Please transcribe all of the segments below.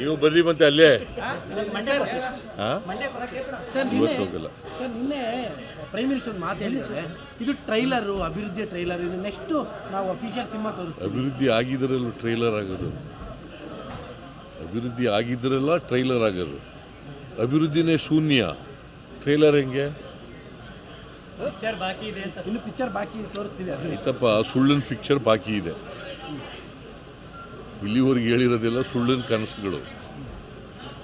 ನಾವು ಬರ್ರಿ ಮತ್ತೆ ಅಲ್ಲೇ. ಇವತ್ತು ಹೋಗಲ್ಲ ಸರ್ ನಿನ್ನೆ ಪ್ರೈಮ್ ಮಿನಿಸ್ಟರ್ ಮಾತು ಹೇಳಿದ್ರೆ ಇದು ಟ್ರೈಲರು ಅಭಿವೃದ್ಧಿಯ ಟ್ರೈಲರ್ ಇದು ನೆಕ್ಸ್ಟು ನಾವು ಅಫಿಷಿಯಲ್ ಸಿನಿಮಾ ತೋರಿಸ್ತೀವಿ. ಅಭಿವೃದ್ಧಿ ಆಗಿದ್ರಲ್ಲೂ ಟ್ರೈಲರ್ ಆಗೋದು. ಅಭಿವೃದ್ಧಿ ಆಗಿದ್ರಲ್ಲ ಟ್ರೈಲರ್ ಆಗೋದು. ಅಭಿವೃದ್ಧಿನೇ ಶೂನ್ಯ. ಟ್ರೈಲರ್ ಹೆಂಗೆ? ಇನ್ನು ಪಿಕ್ಚರ್ ಬಾಕಿ ತೋರಿಸ್ತೀವಿ ಅದು ಆಯ್ತಪ್ಪ ಸುಳ್ಳಿನ ಪಿಕ್ಚರ್ ಬಾಕಿ ಇದೆ. ಇಲ್ಲಿವರೆಗೆ ಹೇಳಿರೋದಿಲ್ಲ ಸುಳ್ಳಿನ ಕನಸುಗಳು.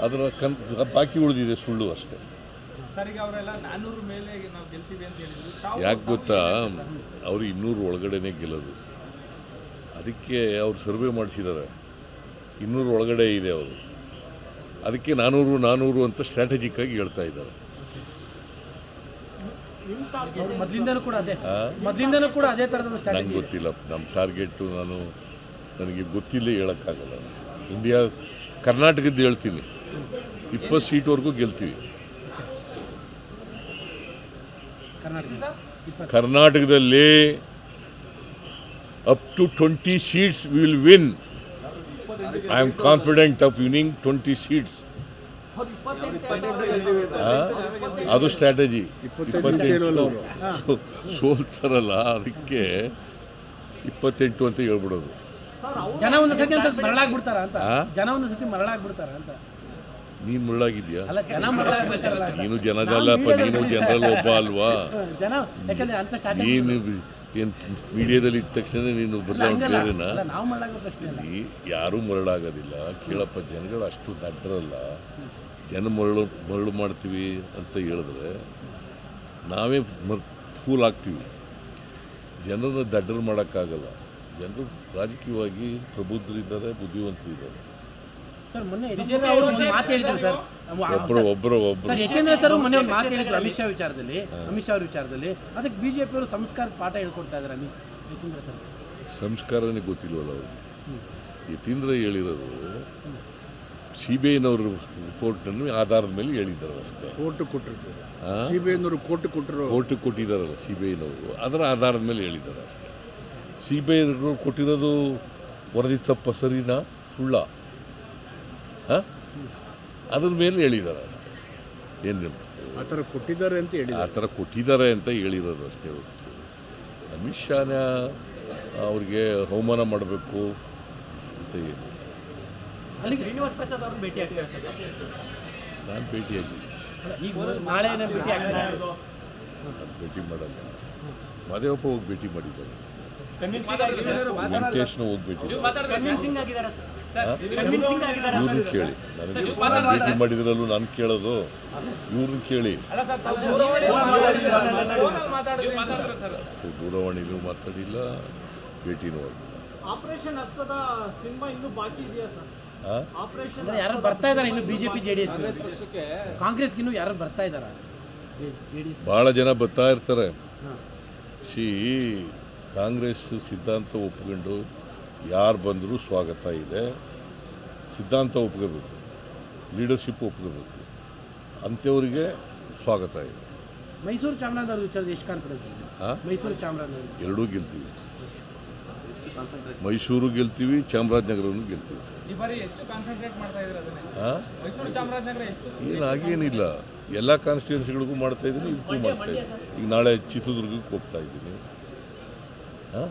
ಅದರ ಕನ್ ಬಾಕಿ ಉಳಿದಿದೆ ಸುಳ್ಳು ಅಷ್ಟೇ. ಸರ್ ಈಗ ಅವರೆಲ್ಲ ನಾನ್ನೂರು ಮೇಲೆ ನಾವು ಗೆಲ್ತೀವಿ ಅಂತ ಹೇಳಿದ್ರು. ತಾವು ಯಾಕೆ ಗೊತ್ತಾ? ಅವರು ಇನ್ನೂರು ಒಳಗಡೆನೆ ಗೆಲ್ಲೋದು. ಅದಕ್ಕೆ ಅವ್ರು ಸರ್ವೆ ಮಾಡಿಸಿದ್ದಾರೆ ಇನ್ನೂರು ಒಳಗಡೆ ಇದೆ ಅವರು. ಅದಕ್ಕೆ ನಾನೂರು ನಾನೂರು ಅಂತ ಸ್ಟ್ರಾಟಜಿಕ್ಕಾಗಿ ಹೇಳ್ತಾ ಇದ್ದಾರೆ. ಮೊದ್ಲಿಂದನೂ ಕೂಡ ಅದೇ? ಕೂಡ ಅದೇ ಥರದ ನಂಗೆ ಗೊತ್ತಿಲ್ಲ ನಮ್ಮ ಟಾರ್ಗೆಟು ನಾನು ನನಗೆ ಗೊತ್ತಿಲ್ಲ ಹೇಳೋಕ್ಕಾಗಲ್ಲ. ಇಂಡಿಯಾ ಕರ್ನಾಟಕದ್ದು ಹೇಳ್ತೀನಿ. ಇಪ್ಪತ್ತು ಸೀಟ್ವರೆಗೂ ಗೆಲ್ತೀವಿ. ಕರ್ನಾಟಕ ಕರ್ನಾಟಕದಲ್ಲಿ up to twenty seats will win I am confident of winning twenty seats ಅದು ಸ್ಟ್ರಾಟಜಿ ಇಪ್ಪತ್ತೆಂಟು ಸೋಲ್ತಾರಲ್ಲ ಅದಕ್ಕೆ ಇಪ್ಪತ್ತೆಂಟು ಅಂತ ಹೇಳ್ಬಿಡೋದು. ಜನ ಒಂದು ಸತಿ ಅಂತ ಮರಳಾಗ್ಬಿಡ್ತಾರ ಅಂತ? ಜನ ಒಂದು ಸತಿ ಮರಳಾಗ್ಬಿಡ್ತಾರ ಅಂತ? ನೀನು ಮುಳ್ಳಾಗಿದ್ಯಾ. ನೀನು ಜನದಲ್ಲಪ್ಪ ನೀನು ಜನರಲ್ಲಿ ಒಬ್ಬ ಅಲ್ವಾ? ಹ, ಜನ. ಯಾಕಂದ್ರೆ ಅಂತ ಸ್ಟಾರ್ಟಿಂಗ್ ನೀನು ಏನು ಮೀಡಿಯಾದಲ್ಲಿ ಇದ್ದ ತಕ್ಷಣ ನೀನು ಬದಲಾವಣೆ ಬೇರೆನಾ ಇಲ್ಲಿ ಯಾರೂ ಮರಳಾಗೋದಿಲ್ಲ. ಕೇಳಪ್ಪ ಜನಗಳು ಅಷ್ಟು ದಡ್ಡರಲ್ಲ. ಜನ ಮರಳು ಮರಳು ಮಾಡ್ತೀವಿ ಅಂತ ಹೇಳಿದ್ರೆ ನಾವೇ ಮರ್ ಫೂಲ್ ಆಗ್ತೀವಿ. ಜನರನ್ನ ದಡ್ಡರು ಮಾಡೋಕ್ಕಾಗಲ್ಲ. ಜನರು ರಾಜಕೀಯವಾಗಿ ಪ್ರಬುದ್ಧರಿದ್ದಾರೆ ಬುದ್ಧಿವಂತರಿದ್ದಾರೆ. ಸರ್ ಮೊನ್ನೆ ಯತೀಂದ್ರ ಅವರು ಒಂದು ಮಾತು ಹೇಳಿದ್ರು ಸರ್. ಒಬ್ರು ಒಬ್ಬರು ಒಬ್ಬರು ಸರ್ ಯತೀಂದ್ರ ಸರ್ ಮೊನ್ನೆ ಒಂದು ಮಾತು ಹೇಳಿದ್ರು ಅಮಿತ್ ಶಾ ವಿಚಾರದಲ್ಲಿ ಅಮಿತ್ ಶಾ ಅವ್ರ ವಿಚಾರದಲ್ಲಿ. ಅದಕ್ಕೆ ಬಿಜೆಪಿ ಅವರು ಸಂಸ್ಕಾರದ ಪಾಠ ಹೇಳ್ಕೊಡ್ತಾ ಇದ್ದಾರೆ ಅಮಿತ್ ಯತೀಂದ್ರ ಸರ್. ಸಂಸ್ಕಾರನೇ ಗೊತ್ತಿಲ್ವಲ್ಲ ಅವ್ರಿಗೆ? ಯತೀಂದ್ರ ಹೇಳಿರೋದು ಸಿ ಬಿ ಐನವರು ರಿಪೋರ್ಟನ್ನು ಆಧಾರದ ಮೇಲೆ ಹೇಳಿದ್ದಾರೆ ಅಷ್ಟೇ. ಕೋರ್ಟ್ ಕೊಟ್ಟಿರ್ತಾರೆ? ಸಿ ಬಿ ಐನವರು ಕೋರ್ಟ್ ಕೊಟ್ಟರು ಕೋರ್ಟ್ ಕೊಟ್ಟಿದ್ದಾರಲ್ಲ ಸಿ ಬಿ ಐನವರು ಅದರ ಆಧಾರದ ಮೇಲೆ ಹೇಳಿದ್ದಾರೆ ಅಷ್ಟೇ. ಸಿ ಬಿ ಐನವರು ಕೊಟ್ಟಿರೋದು ವರದಿ ತಪ್ಪ ಸರಿನಾ ಸುಳ್ಳ? ಹಾಂ? ಅದ್ರ ಮೇಲೆ ಹೇಳಿದ್ದಾರೆ ಅಷ್ಟೇ. ಏನು ಆ ಥರ ಕೊಟ್ಟಿದ್ದಾರೆ ಅಂತ ಹೇಳಿ ಆ ಥರ ಕೊಟ್ಟಿದ್ದಾರೆ ಅಂತ ಹೇಳಿರೋದು ಅಷ್ಟೇ ಹೊರತು. ಅಮಿತ್ ಶಾನ ಅವ್ರಿಗೆ ಅವಮಾನ ಮಾಡಬೇಕು ಅಂತ ಏನು? ಅಲ್ಲಿ ಶ್ರೀನಿವಾಸ್ ಪ್ರಸಾದ್ ಅವರು ಭೇಟಿ ಆಗ್ತಾರೆ ನಾನು ಭೇಟಿಯಾಗಿ ಅಲ್ಲ, ಈಗ ನಾಳೆ ಭೇಟಿ ಆಗ್ತಾರೆ ನಾನು ಭೇಟಿ ಮಾಡಲ್ಲ. ಮಾದೇವಪ್ಪ ಹೋಗಿ ಭೇಟಿ ಮಾಡಿದ್ದಾರೆ. ವೆಂಕಟೇಶ್ನ ಹೋಗಿ ಭೇಟಿ ಇವ್ರನ್ನ ಕೇಳಿ. ನನಗೆ ನಾನು ಭೇಟಿ ಮಾಡಿದ್ರಲ್ಲೂ ನಾನು ಕೇಳೋದು. ಇವ್ರನ್ನ ಕೇಳಿ. ದೂರವಾಣಿನೂ ಮಾತಾಡಿಲ್ಲ ಭೇಟಿನೂ ಆಗಿಲ್ಲ ಆಪರೇಷನ್ ಹಸ್ತದ ಸಿನಿಮಾ ಇನ್ನೂ ಬಾಕಿ ಇದೆಯಾ ಸರ್? ಆಪರೇಷನ್ ಅಂದ್ರೆ ಯಾರು ಬರ್ತಾ ಇದ್ದಾರೆ ಇನ್ನು ಬಿಜೆಪಿ ಜೆ ಡಿ ಎಸ್ ಕಾಂಗ್ರೆಸ್ಗೆ ಇನ್ನು ಯಾರು ಬರ್ತಾ ಇದ್ದಾರಾ ಬಹಳ ಜನ ಬರ್ತಾ ಇರ್ತಾರೆ. ಸಿ ಕಾಂಗ್ರೆಸ್ ಸಿದ್ಧಾಂತ ಒಪ್ಕೊಂಡು ಯಾರು ಬಂದರೂ ಸ್ವಾಗತ ಇದೆ. ಸಿದ್ಧಾಂತ ಒಪ್ಕೋಬೇಕು. ಲೀಡರ್ಶಿಪ್ ಒಪ್ಕೋಬೇಕು. ಅಂಥವ್ರಿಗೆ ಸ್ವಾಗತ ಇದೆ. ಮೈಸೂರು ಚಾಮರಾಜನಗರ ವಿಚಾರದ ಎಷ್ಟು ಕಾನ್ಫಿಡೆನ್ಸ್ ಇದೆ ಹಾಂ ಮೈಸೂರು ಚಾಮರಾಜನಗರ. ಎರಡೂ ಗೆಲ್ತೀವಿ. ಮೈಸೂರು ಗೆಲ್ತೀವಿ ಚಾಮರಾಜನಗರನು ಗೆಲ್ತೀವಿ. ಈ ಬಾರಿ ಹೆಚ್ಚು ಕಾನ್ಸಂಟ್ರೇಟ್ ಮಾಡ್ತಾ ಇದ್ದಾರೆ ಮೈಸೂರು ಚಾಮರಾಜನಗರ ಹೆಚ್ಚು ಏನು ಹಾಗೇನಿಲ್ಲ. ಎಲ್ಲ ಕಾನ್ಸ್ಟಿಟ್ಯೂನ್ಸಿಗಳಿಗೂ ಮಾಡ್ತಾ ಇದ್ದೀನಿ ಇದಕ್ಕೂ ಮಾಡ್ತಾ ಇದ್ದೀನಿ. ಈಗ ನಾಳೆ ಚಿತ್ರದುರ್ಗಕ್ಕೆ ಹೋಗ್ತಾ ಇದ್ದೀನಿ. ಹಾಂ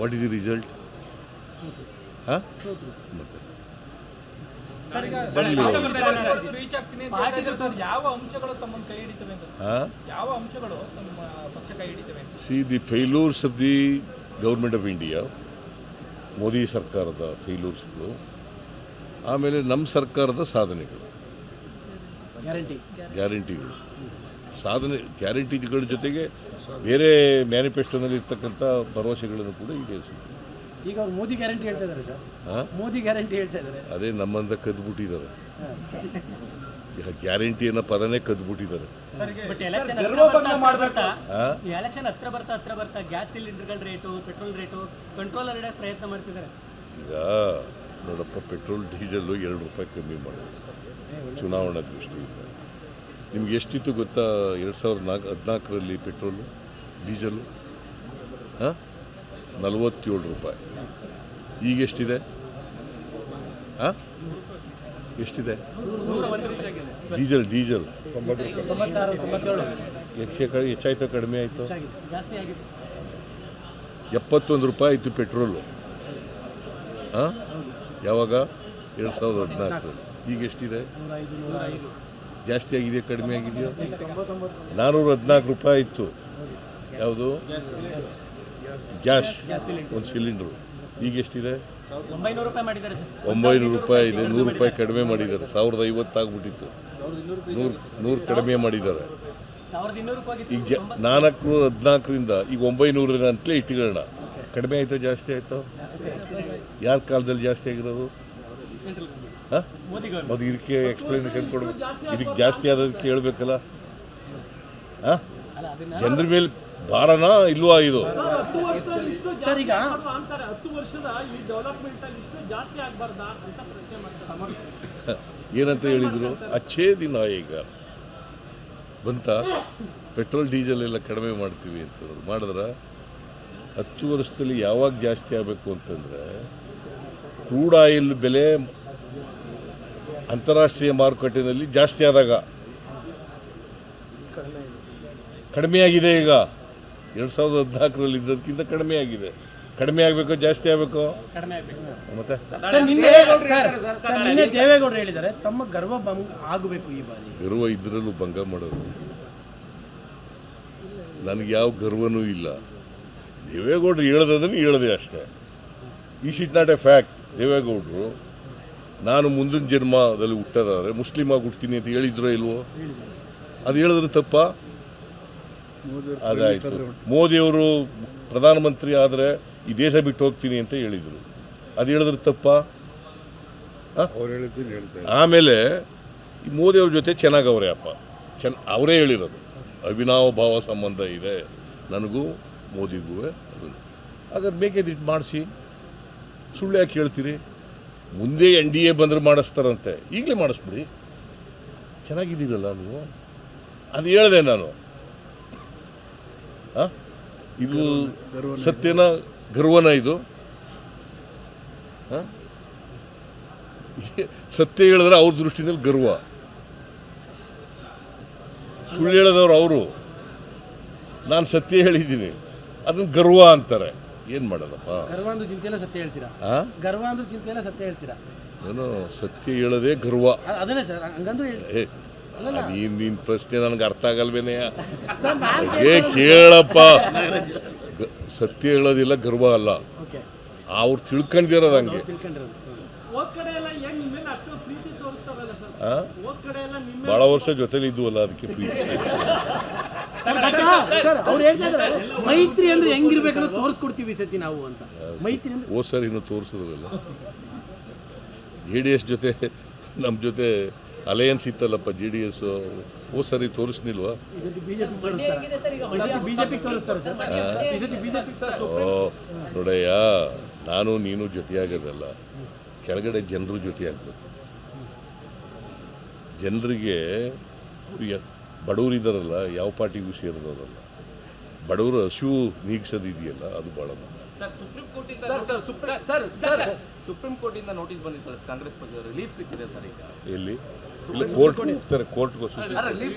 ವಾಟ್ ಇಸ್ ದಿ ರಿಸಲ್ಟ್ ಹಾಂ ಮತ್ತೆ? See the failures of the government of India Modi ಸರ್ಕಾರದ ಫೇಲ್ಯೂರ್ಸ್ಗಳು ಆಮೇಲೆ ನಮ್ಮ ಸರ್ಕಾರದ ಸಾಧನೆಗಳು. ಗ್ಯಾರಂಟಿಗಳು ಸಾಧನೆ ಗ್ಯಾರಂಟಿಗಳ ಜೊತೆಗೆ ಬೇರೆ ಮ್ಯಾನಿಫೆಸ್ಟೋನಲ್ಲಿ ಇರ್ತಕ್ಕಂಥ ಭರವಸೆಗಳನ್ನು ಕೂಡ ಈಡೇರಿಸಿದ್ರು ಈಗ ಅವ್ರು ಮೋದಿ ಗ್ಯಾರಂಟಿ ಹೇಳ್ತಾ ಇದ್ದಾರೆ ಸರ್. ಹಾಂ ಮೋದಿ ಗ್ಯಾರಂಟಿ ಹೇಳ್ತಾ ಇದ್ದಾರೆ. ಅದೇ ನಮ್ಮಂದ ಕದ್ಬಿಟ್ಟಿದ್ದಾರೆ. ಈಗ ಗ್ಯಾರಂಟಿ ಅನ್ನೋ ಪದನೇ ಕದ್ಬಿಟ್ಟಿದ್ದಾರೆ. ಬಟ್ ಎಲೆಕ್ಷನ್ ಹತ್ರ ಬರ್ತಾ ಮಾಡ್ಬೇಕು. ಬರ್ತಾ ಹಾಂ ಎಲೆಕ್ಷನ್ ಹತ್ರ ಬರ್ತಾ ಹತ್ರ ಬರ್ತಾ ಗ್ಯಾಸ್ ಸಿಲಿಂಡರ್ಗಳ ರೇಟು ಪೆಟ್ರೋಲ್ ರೇಟು ಕಂಟ್ರೋಲ್ ಇಡಕ್ಕೆ ಪ್ರಯತ್ನ ಮಾಡ್ತಿದ್ದಾರೆ ಈಗ ನೋಡಪ್ಪ ಪೆಟ್ರೋಲ್ ಡೀಸೆಲ್ಲು ಎರಡು ರೂಪಾಯಿ ಕಮ್ಮಿ ಮಾಡೋದು. ಚುನಾವಣಾ ದೃಷ್ಟಿಯಿಂದ. ನಿಮ್ಗೆ ಎಷ್ಟಿತ್ತು ಗೊತ್ತಾ? ಎರಡು ಸಾವಿರದ ನಾಲ್ಕು, ಹದಿನಾಲ್ಕರಲ್ಲಿ ಪೆಟ್ರೋಲು, ಡೀಸಲು? ಹಾಂ? ನಲವತ್ತೇಳು ರೂಪಾಯಿ. ಈಗ ಎಷ್ಟಿದೆ? ಹಾಂ? ಎಷ್ಟಿದೆ? Diesel diesel. ಹೆಚ್ಚಾಯ್ತು, ಕಡಿಮೆ ಆಯಿತು? ಎಪ್ಪತ್ತೊಂದು ರೂಪಾಯಿ ಆಯಿತು ಪೆಟ್ರೋಲು. ಹಾಂ? ಯಾವಾಗ? ಎರಡು ಸಾವಿರದ ಹದಿನಾಲ್ಕು ಈಗ ಎಷ್ಟಿದೆ? ಜಾಸ್ತಿ ಆಗಿದೆ ಕಡಿಮೆ ಆಗಿದೆಯೋ? ನಾನ್ನೂರ ಹದಿನಾಲ್ಕು ರೂಪಾಯಿ ಇತ್ತು. ಯಾವುದು? ಗ್ಯಾಸ್ ಒಂದು ಸಿಲಿಂಡ್ರು. ಈಗ ಎಷ್ಟಿದೆ? ಒಂಬೈನೂರು ರೂಪಾಯಿ ಇದೆ ನೂರು ರೂಪಾಯಿ ಕಡಿಮೆ ಮಾಡಿದ್ದಾರೆ. ಸಾವಿರದ ಐವತ್ತು ಆಗ್ಬಿಟ್ಟಿತ್ತು. ನೂರು ನೂರು ಕಡಿಮೆ ಮಾಡಿದ್ದಾರೆ. ಈಗ ಜ ನಾಲ್ಕು ಹದಿನಾಲ್ಕರಿಂದ ಈಗ ಒಂಬೈನೂರ ಅಂತಲೇ ಇಟ್ಕೊಳ್ಳೋಣ ಕಡಿಮೆ ಆಯಿತು ಜಾಸ್ತಿ ಆಯಿತು? ಯಾರ ಕಾಲದಲ್ಲಿ ಜಾಸ್ತಿ ಆಗಿರೋದು? ಮತ್ತು ಇದಕ್ಕೆ ಎಕ್ಸ್ಪ್ಲನೇಷನ್ ಕೊಡ್ಬೇಕು ಇದಕ್ಕೆ ಜಾಸ್ತಿ ಆದದಕ್ಕೆ ಕೇಳಬೇಕಲ್ಲ. ಹಾಂ? ಜನರ ಮೇಲೆ ಭಾರನಾ ಇಲ್ವಾ ಇದು? ಸರ್ ಹತ್ತು ವರ್ಷದಲ್ಲಿ ಇಷ್ಟು ಸರ್, ಜಾಸ್ತಿ ಈಗ- ಅಂತಾರೆ. ಹತ್ತು ವರ್ಷದ ಈ ಡೆವಲಪ್ಮೆಂಟ್ ಅಲ್ಲಿ ಇಷ್ಟು ಜಾಸ್ತಿ ಆಗ್ಬಾರ್ದಾ ಅಂತ ಪ್ರಶ್ನೆ ಮಾಡ್ತಾರೆ. ಏನಂತ ಹೇಳಿದರು? ಅಚ್ಚೇ ದಿನ ಈಗ. ಬಂತ? ಪೆಟ್ರೋಲ್ ಡೀಸೆಲ್ ಎಲ್ಲ ಕಡಿಮೆ ಮಾಡ್ತೀವಿ ಅಂತ ಮಾಡಿದ್ರ? ಹತ್ತು ವರ್ಷದಲ್ಲಿ ಯಾವಾಗ ಜಾಸ್ತಿ ಆಗಬೇಕು ಅಂತಂದರೆ ಕ್ರೂಡ್ ಆಯಿಲ್ ಬೆಲೆ ಅಂತಾರಾಷ್ಟ್ರೀಯ ಮಾರುಕಟ್ಟೆಯಲ್ಲಿ ಜಾಸ್ತಿ ಆದಾಗ ಕಡಿಮೆ ಆಗಿದೆ ಈಗ. ಎರಡು ಸಾವಿರದ ಹದಿನಾಲ್ಕರಲ್ಲಿ ಇದ್ದದಕ್ಕಿಂತ ಕಡಿಮೆ ಆಗಿದೆ ಕಡಿಮೆ ಆಗಬೇಕು ಜಾಸ್ತಿ ಆಗಬೇಕು? ಕಡಿಮೆ ಆಗಬೇಕು. ಮತ್ತೆ? ದೇವೇಗೌಡರು ಹೇಳಿದ್ದಾರೆ ತಮ್ಮ ಗರ್ವ ಭಂಗ ಆಗಬೇಕು ಈ ಬಾರಿ. ಗರ್ವ ಇದ್ರಲ್ಲೂ ಭಂಗ ಮಾಡೋದು ನನಗೆ ಯಾವ ಗರ್ವನೂ ಇಲ್ಲ. ದೇವೇಗೌಡರು ಅದನ್ನ ಹೇಳಿದೆ ಅಷ್ಟೇ. ಈ ಶಿಟ್ ನಾಟ್ ಎ ಫ್ಯಾಕ್ಟ್ ದೇವೇಗೌಡರು ನಾನು ಮುಂದಿನ ಜನ್ಮದಲ್ಲಿ ಹುಟ್ಟದಾದ್ರೆ ಮುಸ್ಲಿಮ್ ಆಗಿ ಹುಡ್ತೀನಿ ಅಂತ ಹೇಳಿದ್ರೋ ಇಲ್ವೋ? ಅದು ಹೇಳಿದ್ರೆ ತಪ್ಪ? ಅದಾಯಿತು. ಮೋದಿಯವರು ಪ್ರಧಾನಮಂತ್ರಿ ಆದರೆ ಈ ದೇಶ ಬಿಟ್ಟು ಹೋಗ್ತೀನಿ ಅಂತ ಹೇಳಿದರು. ಅದು ಹೇಳಿದ್ರೆ ತಪ್ಪ? ಆಮೇಲೆ ಈ ಮೋದಿಯವ್ರ ಜೊತೆ ಚೆನ್ನಾಗವ್ರೆ ಅಪ್ಪ. ಚೆನ್ನ ಅವರೇ ಹೇಳಿರೋದು. ಅವಿನಾವ ಭಾವ ಸಂಬಂಧ ಇದೆ. ನನಗೂ ಮೋದಿಗೂ ಅದು ಹಾಗಾದ್ರೆ ಬೇಕಿದ್ದು ಮಾಡಿಸಿ. ಸುಳ್ಳು ಯಾಕೆ ಹೇಳ್ತೀರಿ? ಮುಂದೆ ಎನ್ ಡಿ ಎ ಬಂದರೆ ಮಾಡಿಸ್ತಾರಂತೆ. ಈಗಲೇ ಮಾಡಿಸ್ಬಿಡಿ. ಚೆನ್ನಾಗಿದ್ದೀರಲ್ಲ ನೀವು? ಅದು ಹೇಳಿದೆ ನಾನು. ಹಾಂ? ಇದು ಸತ್ಯನ ಗರ್ವನ ಇದು. ಹಾಂ? ಸತ್ಯ ಹೇಳಿದ್ರೆ ಅವ್ರ ದೃಷ್ಟಿನಲ್ಲಿ ಗರ್ವ. ಸುಳ್ಳು ಹೇಳಿದವ್ರು ಅವರು. ನಾನು ಸತ್ಯ ಹೇಳಿದ್ದೀನಿ. ಅದನ್ನು ಗರ್ವ ಅಂತಾರೆ. ಏನು ಮಾಡೋದಪ್ಪ? ಗರ್ವ ಅಂದ್ರೂ ಚಿಂತೆ ಎಲ್ಲ ಸತ್ಯ ಹೇಳ್ತೀರಾ? ಆ? ಗರ್ವ ಅಂದ್ರೂ ಸತ್ಯ ಹೇಳ್ತೀರಾ? ನಾನು ಸತ್ಯ ಹೇಳೋದೇ ಗರ್ವ. ಅ- ಅದನ್ನೇ ಸರ್ ಹಂಗಂದ್ರೆ ಹೇಳಿ. ಏ ನೀನು ನಿನ್ನ ಪ್ರಶ್ನೆ ನನಗೆ ಅರ್ಥ ಆಗಲ್ವೇನೆಯ ಏ ಕೇಳಪ್ಪ. ಗ- ಸತ್ಯ ಹೇಳೋದಿಲ್ಲ ಗರ್ವ ಅಲ್ಲ. ಓಕೆ. ಅವ್ರು ತಿಳ್ಕೊಂಡಿರೋದು ಹಂಗೆ. ತಿಳ್ಕೊಂಡಿರೋದು. ಹೋದ್ ಕಡೆ ಎಲ್ಲ ಏನ್ ನಿಮ್ಮ ಮೇಲೆ ಅಷ್ಟು ಪ್ರೀತಿ ತೋರಿಸ್ತಾರಲ್ಲ ಸರ್? ಆ? ಹೋದ್ ಕಡೆ ಎಲ್ಲ ನಿಮ್ಮ ಭಾಳ ವರ್ಷ ಜೊತೆಲಿ ಇದ್ವಲ್ಲ ಅದಕ್ಕೆ ಪ್ರೀತಿ. ಸರ್ ಅವ್ರು ಹೇಳ್ತಾ ಇದ್ದಾರೆ ಮೈತ್ರಿ ಅಂದ್ರೆ ಹೆಂಗಿರ್ಬೇಕಂತ ತೋರಿಸ್ಕೊಡ್ತೀವಿ ಈ ಸತಿ ನಾವು ಅಂತ. ಮೈತ್ರಿ ಅಂದ್ರೆ ಓ ಸರ್ ಇನ್ನು ತೋರಿಸಿದ್ರಲ್ಲ ಜೆ ಡಿ ಎಸ್ ಜೊತೆ ನಮ್ಮ ಜೊತೆ ಅಲಯನ್ಸ್ ಇತ್ತಲ್ಲಪ್ಪ ಜೆ ಡಿ ಎಸ್ ಓ ಸರಿ ತೋರಿಸ್ನಿಲ್ವಾ? ನೋಡಯ್ಯ ನಾನು ನೀನು ಜೊತೆಯಾಗೋದಲ್ಲ. ಕೆಳಗಡೆ ಜನರು ಜೊತೆಯಾಗಬೇಕು. ಜನರಿಗೆ ಬಡವರಿದ್ದಾರಲ್ಲ ಯಾವ ಪಾರ್ಟಿಗೂ ಸೇರಿದವರಲ್ಲ. ಬಡವರು ಹಸಿವು ನೀಗಿಸೋದಿದೆಯಲ್ಲ ಅದು ಭಾಳ supreme ಕೋರ್ಟಿಂದ sir sir supreme sir sir supreme ಕೋರ್ಟಿಂದ notice ಬಂದಿತ್ತು ಕಾಂಗ್ರೆಸ್ ಪಕ್ಷ ರಿಲೀಫ್ ಸಿಕ್ಕಿದೆ ಸರ್ ಈಗ. ಎಲ್ಲಿ? ಇಲ್ಲ ಕೋರ್ಟ್ ಹೋಗ್ತಾರೆ ರಿಲೀಫ್